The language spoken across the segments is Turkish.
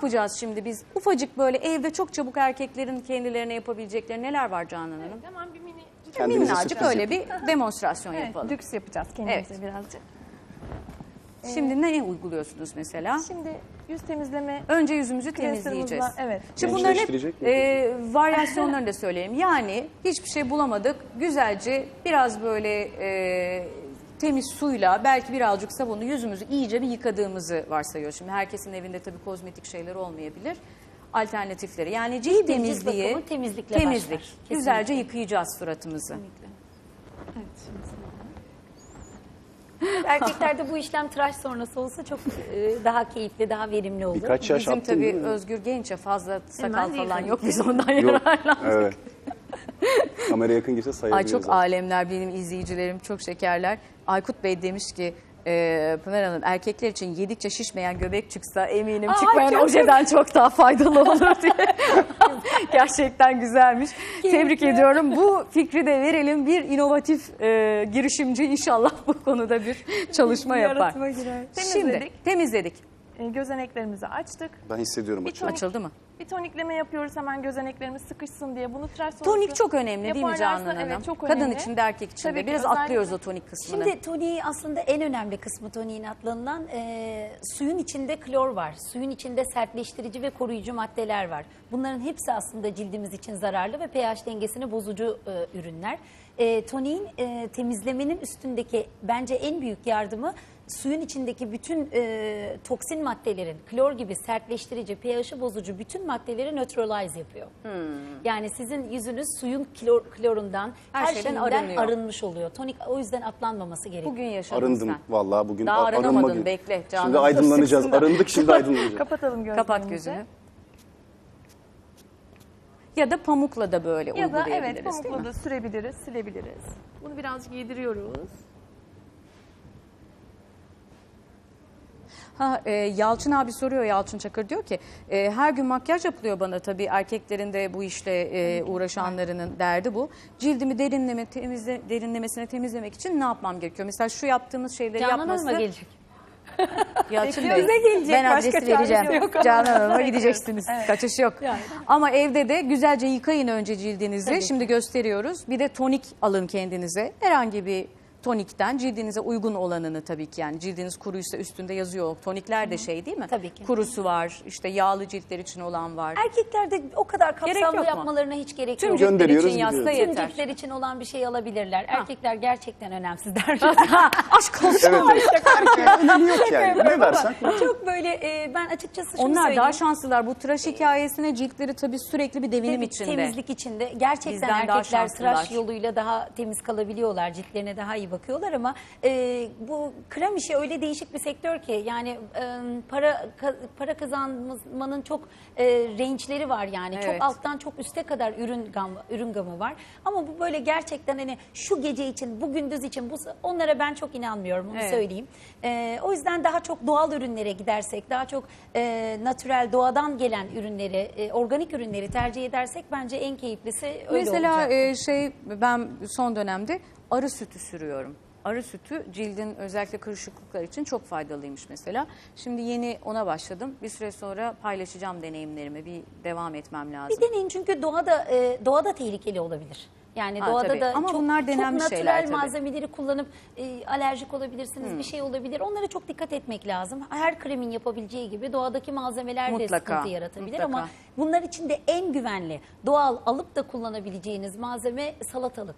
yapacağız şimdi biz? Ufacık böyle evde çok çabuk erkeklerin kendilerine yapabilecekleri neler var Canan Hanım? Hemen bir mini Kendinize Minnacık sürpriz öyle bir demonstrasyon evet, yapalım. lüks yapacağız kendimize Evet. birazcık. Şimdi ne uyguluyorsunuz mesela? Şimdi yüz temizleme Önce yüzümüzü cleanser'ımızla- temizleyeceğiz. Evet. Şimdi bunların hep Gençleştirecek mi? e, varyasyonlarını da söyleyeyim. Yani hiçbir şey bulamadık. Güzelce biraz böyle e, temiz suyla belki birazcık sabunlu yüzümüzü iyice bir yıkadığımızı varsayıyor. Şimdi herkesin evinde tabii kozmetik şeyler olmayabilir. Alternatifleri yani cilt temizliği, bakımı temizlikle temizlik. başlar. Kesinlikle. Güzelce yıkayacağız suratımızı. Evet, şimdi Erkeklerde bu işlem tıraş sonrası olsa çok e, daha keyifli, daha verimli olur. Birkaç yaş Bizim attın tabii değil mi? Özgür Genç'e fazla sakal Hemen değil falan tabii yok. ki. Biz ondan Yok. yararlandık. Evet. Kamera yakın girse Ay sayabiliriz. çok zaten. alemler benim izleyicilerim çok şekerler. Aykut Bey demiş ki e, Pınar Hanım erkekler için yedikçe şişmeyen göbek çıksa eminim çıkmayan ojeden çok daha faydalı olur diye. Gerçekten güzelmiş. Tebrik ediyorum. Bu fikri de verelim. Bir inovatif e, girişimci inşallah bu konuda bir çalışma yapar. yaratıma girer. Şimdi Temizledik. temizledik. e, gözeneklerimizi açtık. Ben hissediyorum tonik- Açıldı mı? Bir tonikleme yapıyoruz hemen gözeneklerimiz sıkışsın diye. Bunu tıraş sonrası Tonik çok önemli değil mi yaparlarsa- Canan Hanım? Evet çok Kadın önemli. için de erkek için Tabii de. ki, Biraz özellikle- atlıyoruz o tonik kısmını. Şimdi toniği aslında en önemli kısmı toniğin atlanılan e, suyun içinde klor var. Suyun içinde sertleştirici ve koruyucu maddeler var. Bunların hepsi aslında cildimiz için zararlı ve pH dengesini bozucu e, ürünler. E, toniğin e, temizlemenin üstündeki bence en büyük yardımı suyun içindeki bütün e, toksin maddelerin, klor gibi sertleştirici, pH'i bozucu bütün maddeleri neutralize yapıyor. Hmm. Yani sizin yüzünüz suyun klor, klorundan, Her her, şeyden arınıyor. arınmış oluyor. Tonik o yüzden atlanmaması gerekiyor. Bugün yaşadın Arındım sen. vallahi bugün. Daha arınamadın, günü. bekle. Canan Şimdi aydınlanacağız. sıksın da. Arındık şimdi aydınlanacağız. Kapatalım gözlerimizi. Kapat gözünü. Ya da pamukla da böyle Ya da uygulayabiliriz evet değil pamukla mi? da sürebiliriz, silebiliriz. Bunu birazcık yediriyoruz. Ha, e, Yalçın abi soruyor Yalçın Çakır diyor ki e, her gün makyaj yapılıyor bana tabii erkeklerin de bu işle e, uğraşanlarının derdi bu. Cildimi derinleme, temizle, derinlemesine temizlemek için ne yapmam gerekiyor? Mesela şu yaptığımız şeyleri Canan yapması Hanım'a gelecek. Yalçın. Bey, Bize gelecek, ben başka adresi çaresi vereceğim. yok. Canan Hanım'a gideceksiniz. Kaçış yok. Ama evde de güzelce yıkayın önce cildinizi. Şimdi gösteriyoruz. Bir de tonik alın kendinize. Herhangi bir tonikten cildinize uygun olanını tabii ki yani cildiniz kuruysa üstünde yazıyor. Tonikler de şey değil mi? Tabii ki. Kurusu var. işte yağlı ciltler için olan var. Erkeklerde o kadar Gerek kapsamlı yok mu? yapmalarına hiç gerek Tüm yok. ciltler Gönderiyoruz, için yazsa gidiyoruz. Tüm yeter. ciltler için olan bir şey alabilirler. Erkekler gerçekten önemsizler. Aşk olsun. Evet. evet. Önemi yok yani. Ne versen. Çok böyle e, ben açıkçası şunu Onlar söyleyeyim. daha şanslılar. Bu tıraş hikayesine ciltleri tabii sürekli bir devinim Tabii içinde. Temizlik içinde. Gerçekten Bizden daha erkekler tıraş şanslılar. yoluyla daha temiz kalabiliyorlar. Ciltlerine daha iyi bakıyorlar ama e, bu krem işi öyle değişik bir sektör ki yani e, para ka- para kazanmanın çok e, range'leri var yani. Evet. Çok alttan çok üste kadar ürün gam, ürün gamı var. Ama bu böyle gerçekten hani şu gece için, bu gündüz için bu onlara ben çok inanmıyorum onu Evet. söyleyeyim. E, o yüzden daha çok doğal ürünlere gidersek, daha çok e, natürel doğadan gelen ürünleri, e, organik ürünleri tercih edersek bence en keyiflisi öyle Mesela olacak. e, şey ben son dönemde arı sütü sürüyorum. Arı sütü cildin özellikle kırışıklıklar için çok faydalıymış mesela. Şimdi yeni ona başladım. Bir süre sonra paylaşacağım deneyimlerimi. Bir devam etmem lazım. Bir deneyin çünkü doğada e, doğada tehlikeli olabilir. Yani Ha, doğada tabii. da Ama çok, bunlar çok natürel şeyler tabii. malzemeleri kullanıp e, alerjik olabilirsiniz, Hmm. bir şey olabilir. Onlara çok dikkat etmek lazım. Her kremin yapabileceği gibi doğadaki malzemeler Mutlaka, de sıkıntı yaratabilir mutlaka. ama bunlar için de en güvenli, doğal alıp da kullanabileceğiniz malzeme salatalık.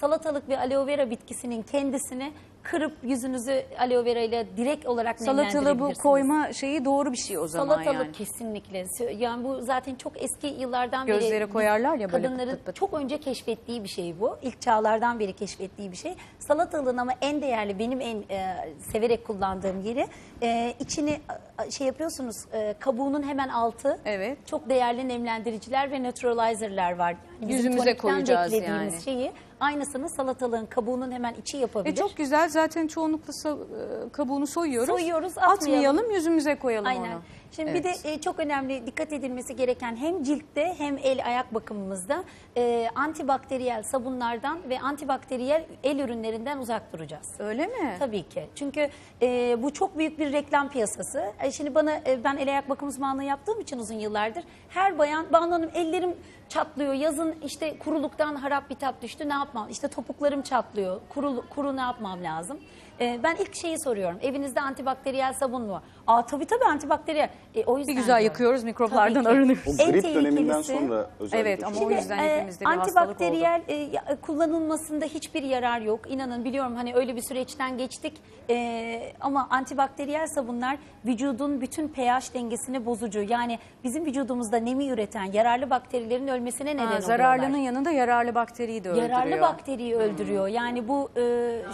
Salatalık ve aloe vera bitkisinin kendisini kırıp yüzünüzü aloe vera ile direkt olarak Salatalı bu nemlendirebilirsiniz. koyma şeyi doğru bir şey o zaman Salatalık yani. kesinlikle. Yani bu zaten çok eski yıllardan beri Gözlere koyarlar ya böyle kadınların pıt pıt pıt. çok önce keşfettiği bir şey bu. İlk çağlardan beri keşfettiği bir şey. Salatalığın ama en değerli benim en e, severek kullandığım yeri e, içini e, şey yapıyorsunuz e, kabuğunun hemen altı. Evet. Çok değerli nemlendiriciler ve neutralizer'lar var. Yani bizim Yüzümüze tonikten koyacağız beklediğimiz yani. şeyi aynısını salatalığın kabuğunun hemen içi yapabilir. E çok güzel zaten çoğunlukla sa- e, kabuğunu soyuyoruz. Soyuyoruz, Atmayalım, atmayalım. yüzümüze koyalım Aynen. onu. Şimdi Evet. bir de e, çok önemli dikkat edilmesi gereken hem ciltte hem el ayak bakımımızda e, antibakteriyel sabunlardan ve antibakteriyel el ürünlerinden uzak duracağız. Öyle mi? Tabii ki. Çünkü e, bu çok büyük bir reklam piyasası. E, şimdi bana e, ben el ayak bakım uzmanlığı yaptığım için uzun yıllardır her bayan Banu Hanım ellerim çatlıyor. Yazın işte kuruluktan harap bir tat düştü. Ne yapmam? İşte topuklarım çatlıyor. Kuru, kuru ne yapmam lazım? E, ben ilk şeyi soruyorum. Evinizde antibakteriyel sabun mu? Aa tabii tabii antibakteriyel. E, o yüzden Bir güzel diyorum. yakıyoruz, mikroplardan Tabii ki. arınıyoruz. O En grip döneminden tehlikelisi- sonra özellikle. Evet, ama çok- o yüzden e, hepimizde bir hastalık oldu. antibakteriyel e, ya- kullanılmasında hiçbir yarar yok. İnanın biliyorum hani öyle bir süreçten geçtik. E, ama antibakteriyel sabunlar vücudun bütün pH dengesini bozucu. Yani bizim vücudumuzda nemi üreten yararlı bakterilerin ölmesine neden Ha, oluyorlar. zararlının yanında yararlı bakteriyi de öldürüyor. Yararlı bakteriyi öldürüyor. Yani bu e,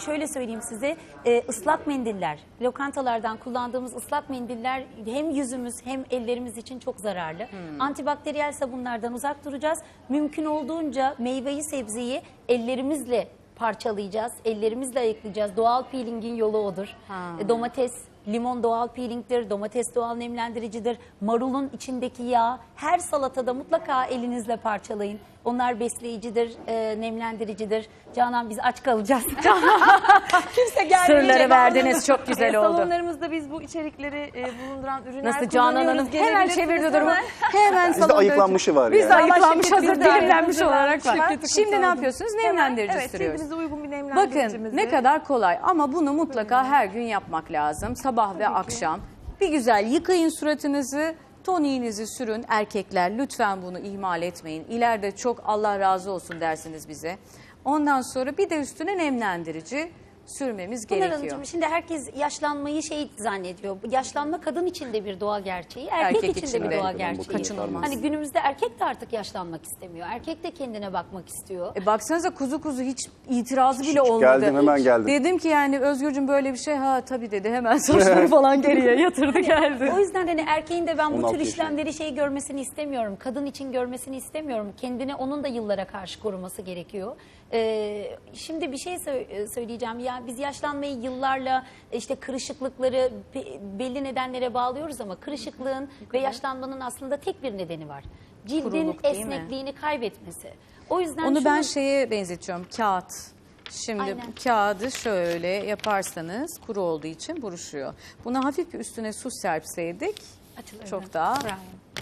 şöyle söyleyeyim size e, ıslak mendiller, lokantalardan kullandığımız ıslak mendiller hem yüzümüz hem ellerimiz için çok zararlı. Antibakteriyel sabunlardan uzak duracağız. Mümkün olduğunca meyveyi sebzeyi ellerimizle parçalayacağız, ellerimizle ayıklayacağız. Doğal peelingin yolu odur. E, domates, limon doğal peelingdir, domates doğal nemlendiricidir. Marulun içindeki yağ her salatada mutlaka elinizle parçalayın. Onlar besleyicidir, e, nemlendiricidir. Canan biz aç kalacağız. Kimse gelmeyecek. Sırları verdiniz çok güzel E, oldu. Salonlarımızda biz bu içerikleri e, bulunduran ürünler Nasıl Canan Hanım hemen çevirdi durumu. hemen. Bizde salonda- ayıklanmışı var Bizde yani. ayıklanmış hazır dilimlenmiş olarak var. Şimdi ne yapıyorsunuz? Nemlendirici evet, sürüyoruz. cildinize uygun bir nemlendiricimizi. Bakın ne kadar kolay ama bunu mutlaka her gün yapmak lazım. Sabah ve akşam. Bir güzel yıkayın suratınızı. Toniğinizi sürün erkekler lütfen bunu ihmal etmeyin. İleride çok Allah razı olsun dersiniz bize. Ondan sonra bir de üstüne nemlendirici sürmemiz Pınar gerekiyor. Hanımcığım şimdi herkes yaşlanmayı şey zannediyor. Yaşlanma kadın için de bir doğa gerçeği, erkek, Erkek için için de bir de. doğa Evet, gerçeği. kaçınılmaz. Hani günümüzde erkek de artık yaşlanmak istemiyor. Erkek de kendine bakmak istiyor. E baksanıza kuzu kuzu hiç itirazı bile olmadı. geldim, hemen geldim. Dedim ki yani Özgürcüm böyle bir şey ha tabii dedi hemen saçları falan geriye yatırdı geldi. O yüzden hani erkeğin de ben bu 16 tür yaşında. işlemleri şey görmesini istemiyorum. Kadın için görmesini istemiyorum. Kendini onun da yıllara karşı koruması gerekiyor. Ee, şimdi bir şey sö- söyleyeceğim. Biz yaşlanmayı yıllarla işte kırışıklıkları be- belli nedenlere bağlıyoruz ama kırışıklığın ve yaşlanmanın aslında tek bir nedeni var. Cildin Kuruluk değil mi? esnekliğini kaybetmesi. O yüzden Onu ben şunu- şeye benzetiyorum kağıt. Şimdi Aynen. kağıdı şöyle yaparsanız kuru olduğu için buruşuyor. Buna hafif bir üstüne su serpseydik Açılır çok daha Bravo.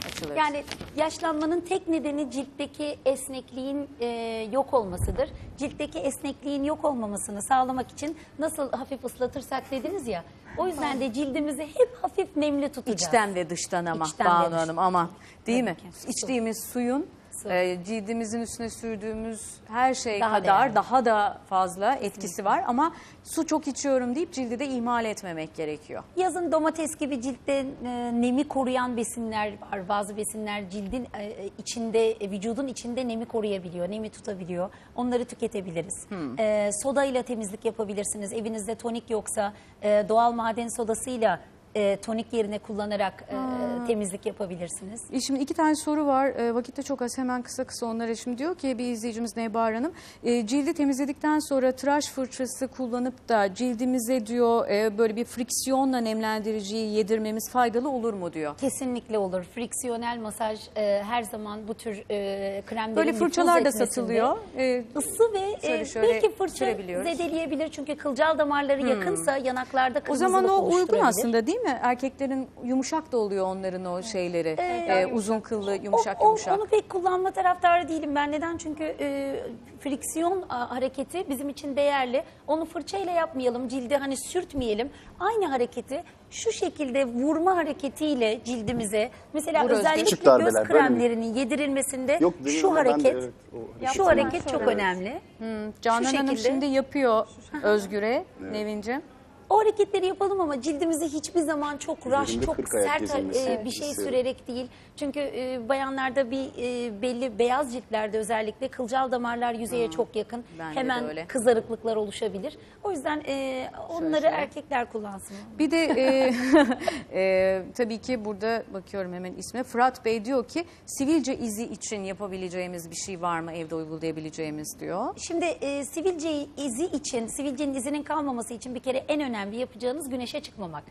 Açılır. Yani yaşlanmanın tek nedeni ciltteki esnekliğin e, yok olmasıdır. Ciltteki esnekliğin yok olmamasını sağlamak için nasıl hafif ıslatırsak dediniz ya. O yüzden de cildimizi hep hafif nemli tutacağız. İçten ve dıştan ama İçten ve Banu dıştan. Hanım ama değil Tabii mi? ki. Su. İçtiğimiz suyun Su. E, cildimizin üstüne sürdüğümüz her şey Daha kadar değerli. daha da fazla etkisi var ama su çok içiyorum deyip cildi de ihmal etmemek gerekiyor. Yazın domates gibi ciltte e, nemi koruyan besinler var. Bazı besinler cildin e, e, içinde, e, vücudun içinde nemi koruyabiliyor, nemi tutabiliyor. Onları tüketebiliriz. E, soda ile temizlik yapabilirsiniz. Evinizde tonik yoksa e, doğal maden sodasıyla e, tonik yerine kullanarak e, temizlik yapabilirsiniz. E, Şimdi iki tane soru var. E, vakitte çok az. Hemen kısa kısa onlara. Şimdi diyor ki bir izleyicimiz Nebahar Hanım. e, cildi temizledikten sonra tıraş fırçası kullanıp da cildimize diyor e, böyle bir friksiyonla nemlendiriciyi yedirmemiz faydalı olur mu diyor. Kesinlikle olur. Friksiyonel masaj e, her zaman bu tür e, kremlerin Böyle nüfuz fırçalar da etmesinde satılıyor. E, Isı ve Şöyle e, şöyle belki fırça sürebiliyoruz. zedeleyebilir çünkü kılcal damarları yakınsa yanaklarda o kırmızılık zaman o uygun oluşturabilir. aslında değil mi? Erkeklerin yumuşak da oluyor onların o şeyleri. Ee, E, uzun kıllı yumuşak O- o- yumuşak. Onu pek kullanma taraftarı değilim ben. Neden? Çünkü e, friksiyon a, hareketi bizim için değerli. Onu fırçayla yapmayalım, cildi hani sürtmeyelim. Aynı hareketi şu şekilde vurma hareketiyle cildimize mesela Vur Özge. özellikle Küçük göz darbeler, böyle mi? kremlerinin yedirilmesinde Yok, şu deniyorum ben de, hareket evet, o hareket. şu hareket çok Evet. önemli. Canan şu Hanım şekilde. şimdi yapıyor Özgür'e Nevin'ciğim. O hareketleri yapalım ama cildimizi hiçbir zaman çok Üzerinde çok kırk ayak sert gezilmesi e, bir şey sürerek değil. Çünkü e, bayanlarda bir e, belli beyaz ciltlerde özellikle kılcal damarlar yüzeye çok yakın. bende de Hemen öyle. kızarıklıklar oluşabilir. O yüzden e, onları erkekler kullansın. Bir de e, e, tabii ki burada bakıyorum hemen isme. Fırat Bey diyor ki sivilce izi için yapabileceğimiz bir şey var mı evde uygulayabileceğimiz diyor. Şimdi e, sivilce izi için, sivilcenin izinin kalmaması için bir kere en önemli yapacağınız güneşe çıkmamak.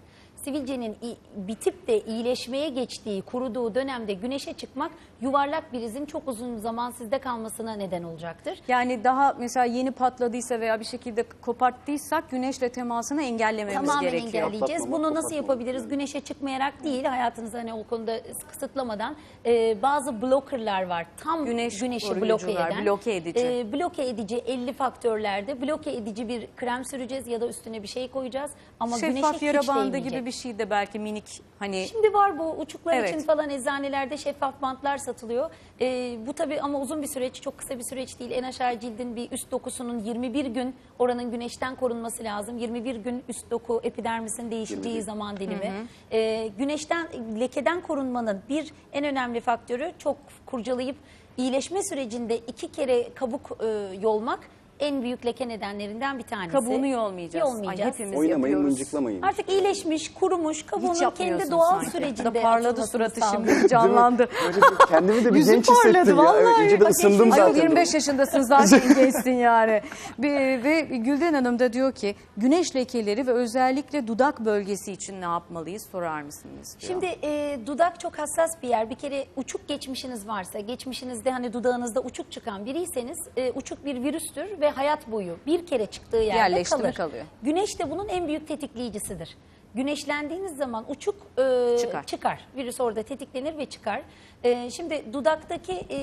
Sivilcenin bitip de iyileşmeye geçtiği, kuruduğu dönemde güneşe çıkmak yuvarlak bir izin çok uzun zaman sizde kalmasına neden olacaktır. Yani daha mesela yeni patladıysa veya bir şekilde koparttıysak güneşle temasını engellememiz Tamamen gerekiyor. engelleyeceğiz. Patlatmamak, Bunu nasıl kapatmamak yapabiliriz? Güneşe çıkmayarak değil, hayatınızı hani o konuda kısıtlamadan e, bazı blockerlar var. Tam Güneş güneşi bloke eden. bloke edici. e, bloke edici 50 faktörlerde bloke edici bir krem süreceğiz ya da üstüne bir şey koyacağız. Ama Şeffaf güneşe yara bandı gibi bir şey de belki minik hani Şimdi var bu uçuklar Evet. için falan eczanelerde şeffaf bantlar satılıyor. Ee, bu tabii ama uzun bir süreç, çok kısa bir süreç değil. En aşağı cildin bir üst dokusunun 21 gün oranın güneşten korunması lazım. 21 gün üst doku epidermisin değişeceği zaman dilimi. Ee, güneşten, lekeden korunmanın bir en önemli faktörü çok kurcalayıp iyileşme sürecinde iki kere kabuk e, yolmak en büyük leke nedenlerinden bir tanesi. kabuğunu yolmayacağız. Yolmayacağız. Ay, hepimiz Oynamayın, yapıyoruz. mıncıklamayın. Artık iyileşmiş, kurumuş, kabuğunun kendi doğal sanki. sürecinde Da parladı suratı şimdi canlandı. Böyle bir- kendimi de bir Yüzüm genç hissettim parladı ya. vallahi. Evet, iyice de ısındım zaten. 25 yaşındasın zaten gençsin yani. Ve, ve Gülden Hanım da diyor ki güneş lekeleri ve özellikle dudak bölgesi için ne yapmalıyız sorar mısınız? diyor. Şimdi e, dudak çok hassas bir yer. Bir kere uçuk geçmişiniz varsa, geçmişinizde hani dudağınızda uçuk çıkan biriyseniz e, uçuk bir virüstür ve hayat boyu bir kere çıktığı yerde Yerleşti mi kalır. kalıyor. Güneş de bunun en büyük tetikleyicisidir. Güneşlendiğiniz zaman uçuk e, Çıkar. çıkar. Virüs orada tetiklenir ve çıkar. E, şimdi dudaktaki e,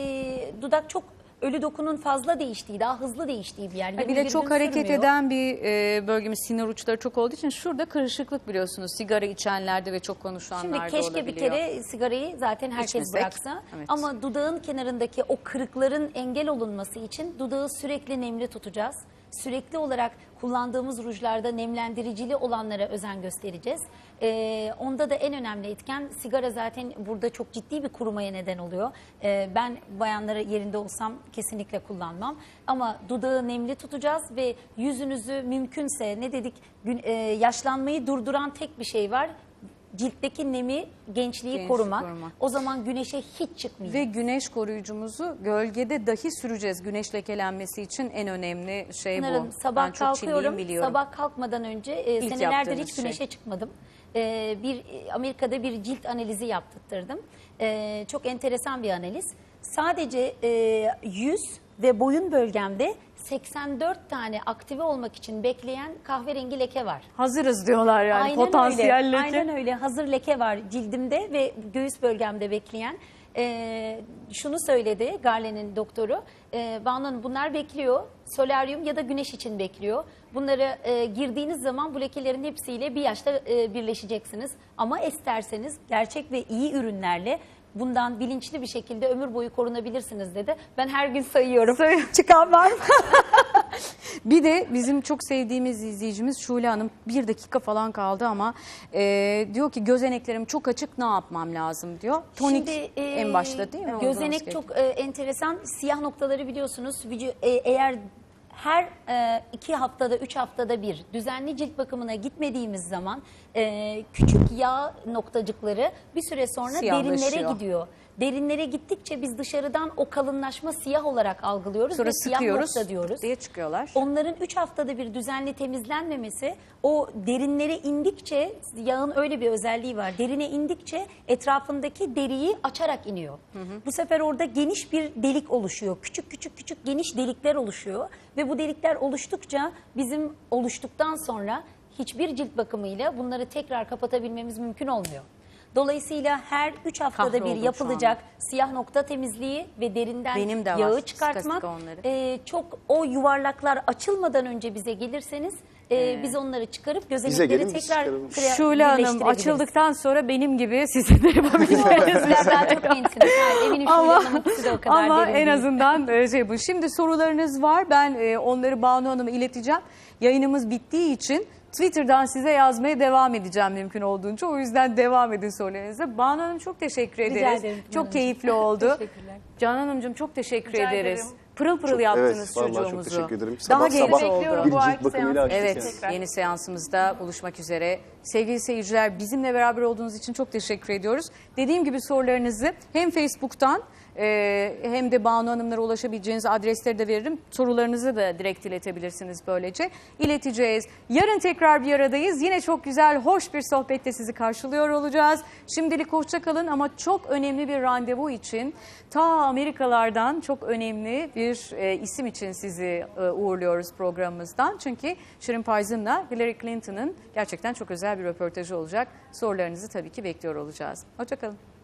dudak çok ölü dokunun fazla değiştiği, daha hızlı değiştiği bir yer. Ha, bir 21 de çok hareket sürmüyor. eden bir e, bölgemiz sinir uçları çok olduğu için şurada kırışıklık biliyorsunuz sigara içenlerde ve çok Şimdi konuşulanlarda keşke olabiliyor. bir kere sigarayı zaten herkes İçmesek, bıraksa. evet. Ama dudağın kenarındaki o kırıkların engel olunması için dudağı sürekli nemli tutacağız. Sürekli olarak kullandığımız rujlarda nemlendiricili olanlara özen göstereceğiz. Ee, onda da en önemli etken sigara zaten burada çok ciddi bir kurumaya neden oluyor. Ee, ben bayanlara yerinde olsam kesinlikle kullanmam. Ama dudağı nemli tutacağız ve yüzünüzü mümkünse ne dedik gün- e, yaşlanmayı durduran tek bir şey var ciltteki nemi, gençliği Gençlik korumak. korumak. O zaman güneşe hiç çıkmayacak. Ve güneş koruyucumuzu gölgede dahi süreceğiz. Güneş lekelenmesi için en önemli şey Pınar'ım, bu. sabah ben çok çilliyim kalkıyorum. biliyorum. Sabah kalkmadan önce e, İlk senelerdir yaptığınız hiç şey. güneşe çıkmadım. E, bir e, Amerika'da bir cilt analizi yaptırttırdım. E, çok enteresan bir analiz. Sadece e, yüz ve boyun bölgemde 84 tane aktive olmak için bekleyen kahverengi leke var. Hazırız diyorlar yani potansiyel öyle. leke. Aynen öyle. Hazır leke var cildimde ve göğüs bölgemde bekleyen. Ee, şunu söyledi Garlen'in doktoru. Ee, Banu Hanım bunlar bekliyor. Solaryum ya da güneş için bekliyor. Bunları e, girdiğiniz zaman bu lekelerin hepsiyle bir yaşta e, birleşeceksiniz. Ama isterseniz gerçek ve iyi ürünlerle bundan bilinçli bir şekilde ömür boyu korunabilirsiniz dedi. Ben her gün sayıyorum. Çıkan var mı? Bir de bizim çok sevdiğimiz izleyicimiz Şule Hanım bir dakika falan kaldı ama e, diyor ki gözeneklerim çok açık ne yapmam lazım diyor. Tonik Şimdi, e, en başta değil mi? Gözenek çok e, enteresan. Siyah noktaları biliyorsunuz. Vücu- e, eğer her e, iki haftada, üç haftada bir düzenli cilt bakımına gitmediğimiz zaman e, küçük yağ noktacıkları bir süre sonra derinlere Siyahlaşıyor. gidiyor. Derinlere gittikçe biz dışarıdan o kalınlaşma siyah olarak algılıyoruz Sonra ve siyah sıkıyoruz nokta diyoruz. diye çıkıyorlar. Onların 3 haftada bir düzenli temizlenmemesi o derinlere indikçe yağın öyle bir özelliği var. Derine indikçe etrafındaki deriyi açarak iniyor. Bu sefer orada geniş bir delik oluşuyor. Küçük küçük küçük geniş delikler oluşuyor ve bu delikler oluştukça bizim oluştuktan sonra hiçbir cilt bakımıyla bunları tekrar kapatabilmemiz mümkün olmuyor. Dolayısıyla her 3 haftada Kahroldum bir yapılacak siyah nokta temizliği ve derinden Benim de var, yağı sıka çıkartmak e, çok o yuvarlaklar açılmadan önce bize gelirseniz e, biz onları çıkarıp gözenekleri gelin, biz tekrar çıkaralım. krea- Şule Hanım birleştirebiliriz. açıldıktan sonra benim gibi sizin de yapabileceğiniz Sizler daha çok gençsiniz. Eminim Şule ama, Hanım'ın ikisi de o kadar ama derin en değil. azından e, şey bu. Şimdi sorularınız var. Ben e, onları Banu Hanım'a ileteceğim. Yayınımız bittiği için Twitter'dan size yazmaya devam edeceğim mümkün olduğunca. O yüzden devam edin sorularınıza. Banu Hanım çok teşekkür Rica ederiz. ederim Pınar çok Hanım. keyifli oldu. Teşekkürler. Canan Hanımcığım çok teşekkür Rica ederiz. ederim. Pırıl pırıl Çok- yaptınız evet, vallahi çok çocuğumuzu. teşekkür ederim. Daha Sabah genç sabah oldu. Bir bu cilt ayki bakımıyla seansı. açtık Evet, yani. Yeni seansımızda buluşmak üzere. Sevgili seyirciler bizimle beraber olduğunuz için çok teşekkür ediyoruz. Dediğim gibi sorularınızı hem Facebook'tan e, hem de Banu Hanımlara ulaşabileceğiniz adresleri de veririm. Sorularınızı da direkt iletebilirsiniz böylece. İleteceğiz. Yarın tekrar bir aradayız. Yine çok güzel, hoş bir sohbette sizi karşılıyor olacağız. Şimdilik hoşça kalın ama çok önemli bir randevu için ta Amerikalardan çok önemli bir e, isim için sizi e, uğurluyoruz programımızdan. Çünkü Shirin Payson'la Hillary Clinton'ın gerçekten çok özel bir röportajı olacak. Sorularınızı tabii ki bekliyor olacağız. Hoşça kalın.